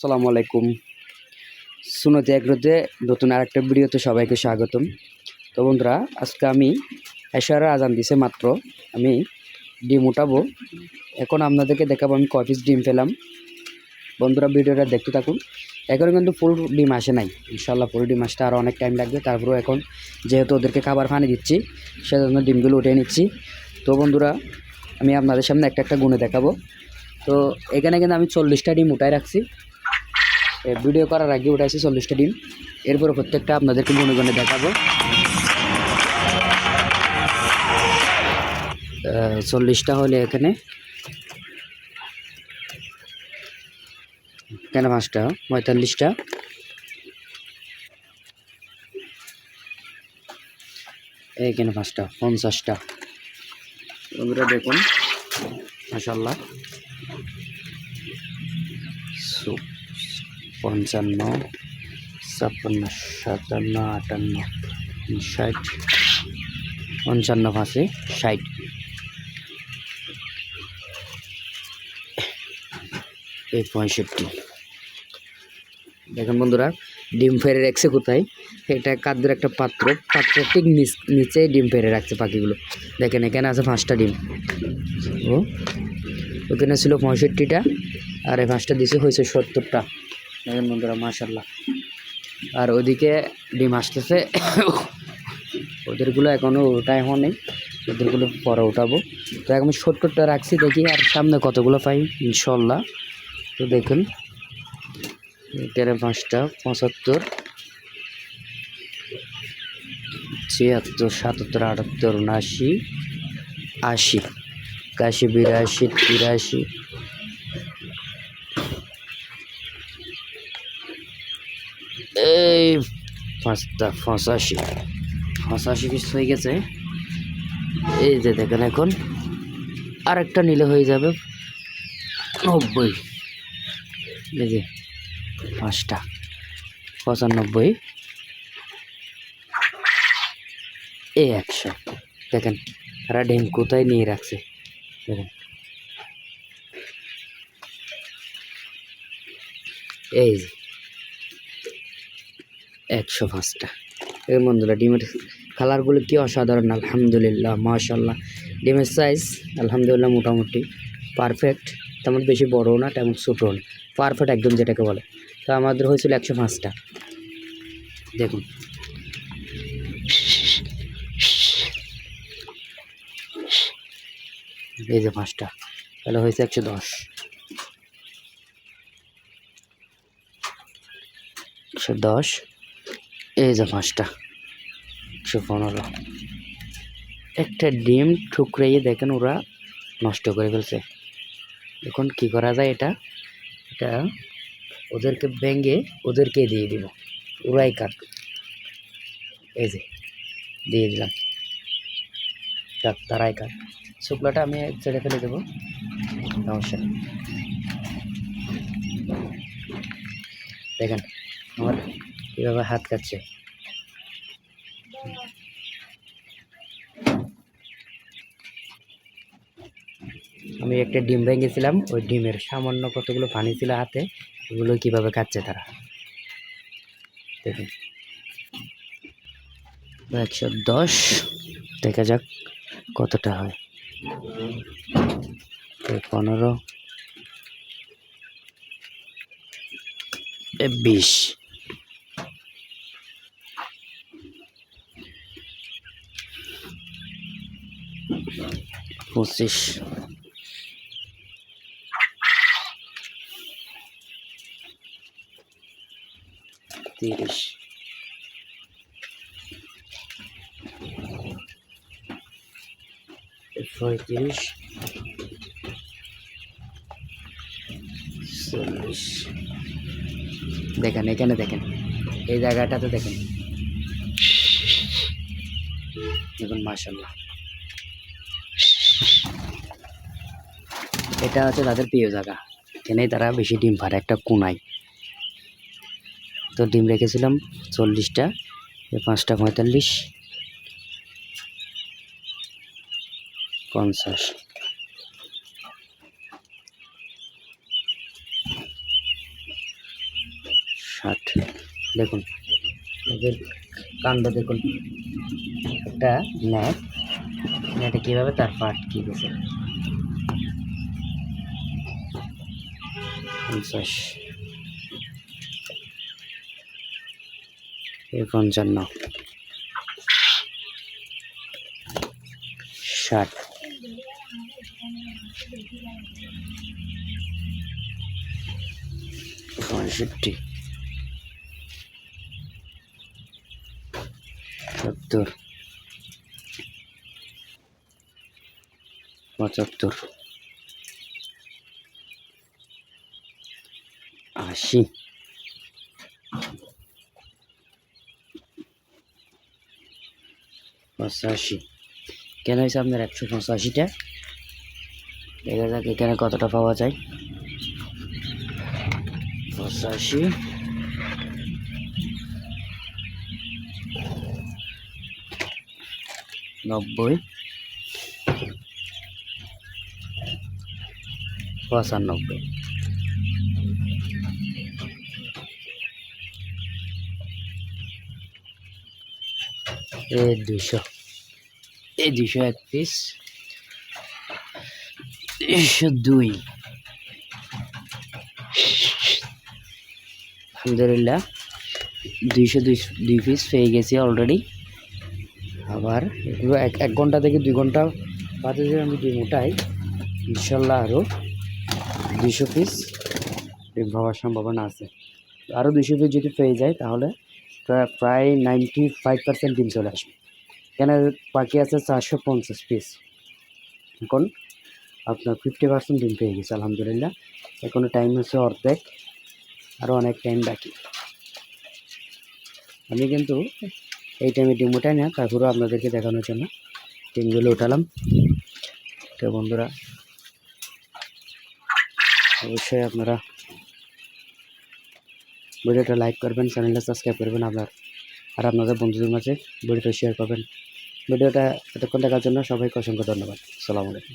আসসালামু আলাইকুম। সুনতি এগ্রোতে নতুন আরেকটা ভিডিওতে সবাইকে স্বাগতম। তো বন্ধুরা, আজকে আমি এশারা আজান দিছে মাত্র। আমি ডিম উঠাবো। এখন আপনাদেরকে দেখাবো আমি কপিস ডিম পেলাম বন্ধুরা, ভিডিওটা দেখতে থাকুন। এখন কিন্তু ফুল ডিম আসে নাই। ইনশাল্লাহ ফুল ডিম আসতে আরও অনেক টাইম লাগবে। তারপরেও এখন যেহেতু ওদেরকে খাবার পানি দিচ্ছি, সেজন্য ডিমগুলো উঠে নিচ্ছি। তো বন্ধুরা, আমি আপনাদের সামনে একটা একটা গুণে দেখাবো। তো এখানে কিন্তু আমি চল্লিশটা ডিম উঠাই রাখছি। ভিডিও করার আগে উঠাইছি চল্লিশটা ডিম। এরপরে প্রত্যেকটা আপনাদেরকে গুনে গুনে দেখাবো। চল্লিশটা হলে এখানে কেন পাঁচটা পঁয়তাল্লিশটা। এইখানে পাঁচটা পঞ্চাশটা। বন্ধুরা দেখুন মাসাল্লাহ সু- পঞ্চান্ন, ছাপ্পান্ন, সাতান্ন, আটান্ন, ষাট, পঞ্চান্ন পাঁচে ষাট। এই পঁয়ষট্টি। দেখেন বন্ধুরা, ডিম ফেরে রাখছে কোথায়? এটা কাদের একটা পাত্র পাত্র ঠিক নিচে ডিম ফেরে রাখছে পাখিগুলো। দেখেন, এখানে আছে পাঁচটা ডিম। ও, ওখানে ছিল পঁয়ষট্টিটা, আর এই পাঁচটা দিছে হয়েছে সত্তরটা। দেখেন বন্ধুরা মাশাল্লাহ আর ওদিকে ডিম আসতেছে। ওদেরগুলো এখনও ওটাই হয়নি ওদেরগুলো পরে উঠাবো। তো এখন সত্তরটা রাখছি, দেখি আর সামনে কতগুলো পাই ইনশাল্লাহ তো দেখুন তেরো পাঁচটা, পঁচাত্তর, ছিয়াত্তর, সাতাত্তর, আটাত্তর, উনআশি, আশি, একাশি, বিরাশি, তিরাশি এই পাঁচটা, পঁচাশি। পঁচাশি পিস হয়ে গেছে। এই যে দেখেন এখন, আরেকটা নিলে হয়ে যাবে নব্বই। এই যে পাঁচটা, পঁচানব্বই। এই একশো। দেখেন, তারা ডিম কোথায় নিয়ে রাখছে। দেখেন। এই যে। একশো পাঁচটা। এই বন্ধুরা, ডিমের কালারগুলো কি অসাধারণ, আলহামদুলিল্লাহ মাশাল্লাহ ডিমের সাইজ আলহামদুলিল্লাহ, মোটামুটি পারফেক্ট তেমন বেশি বড়ও না, তেমন ছোটও না। পারফেক্ট একদম যেটাকে বলে। তো আমাদের হয়েছিল একশো পাঁচটা। দেখুন। এই যে পাঁচটা, তাহলে হয়েছে একশো দশ। একশো দশ। এই যে পাঁচটা, একশো পনেরো। একটা ডিম ঠুকরাইয়ে দেখেন ওরা নষ্ট করে ফেলছে। এখন কি করা যায় এটা? এটা ওদেরকে ভেঙে ওদেরকে দিয়ে দিব। ওরাই কাটবে এই যে, দিয়ে দিলাম। যাক তারাই কাট। শুক্লাটা আমি ছেড়ে ফেলে দেবো। সমস্যা দেখেন কীভাবে হাত কাটছে। আমি একটা ডিম ভেঙেছিলাম, ওই ডিমের সামান্য কতগুলো পানি ছিল হাতে, ওগুলো কীভাবে খাচ্ছে তারা? দেখুন। একশো দশ, দেখা যাক কতটা হয়। পনেরো বিশ। পঁচিশ তিরিশ। পঁয়ত্রিশ। চল্লিশ। দেখেন এখানে দেখেন। এই জায়গাটাতে দেখেন। দেখুন মাসাল্লাহ এটা হচ্ছে তাদের প্রিয় জায়গা। এখানেই তারা বেশি ডিম পারে একটা কোনায় তো ডিম রেখেছিলাম চল্লিশটা পাঁচটা পঁয়তাল্লিশ, পঞ্চাশ। ষাট। দেখুন, এদের কাণ্ড দেখুন। একটা নেট নেটে কীভাবে তার পার্ট কি গেছে পঞ্চাশ। পঞ্চান্ন। ষাট। পঁয়ষট্টি। সত্তর। পঁচাত্তর। আশি। পঁচাশি। কেন হয়েছে আপনার একশো পঁচাশিটা? দেখা যাক এখানে কতটা পাওয়া যায়। পঁচাশি। নব্বই। পঁচানব্বই। এ দুশো। এই দুশো এক পিস দুশো দুই। আলহামদুলিল্লাহ, দুইশো দুই দুই পিস পেয়ে গেছি অলরেডি আবার এক এক ঘণ্টা থেকে দুই ঘণ্টা বাদে আমি ডিম উঠাই ইনশাল্লাহ আরও দুইশো পিস ডিম পাওয়ার সম্ভাবনা আছে। আরও দুইশো পিস যদি পেয়ে যায়, তাহলে প্রায় নাইনটি ফাইভ পার্সেন্ট ডিম চলে আসবে। এখানে বাকি আছে চারশো পঞ্চাশ পিস এখন আপনার ফিফটি পার্সেন্ট ডিম পেয়ে গেছে, আলহামদুলিল্লাহ। এখনও টাইম হচ্ছে অর্ধেক আরও অনেক টাইম বাকি। আমি কিন্তু এই টাইমে ডিম উঠাই না, তারপরেও আপনাদেরকে দেখানোর জন্য। ডিমগুলো উঠালাম। তো বন্ধুরা অবশ্যই আপনারা ভিডিওটা লাইক করবেন চ্যানেলটা সাবস্ক্রাইব করবেন আপনার আর আপনাদের বন্ধুদের মাঝে ভিডিওটা শেয়ার করবেন। ভিডিওটা এতক্ষণ দেখার জন্য সবাইকে অসংখ্য ধন্যবাদ। সালামু আলাইকুম।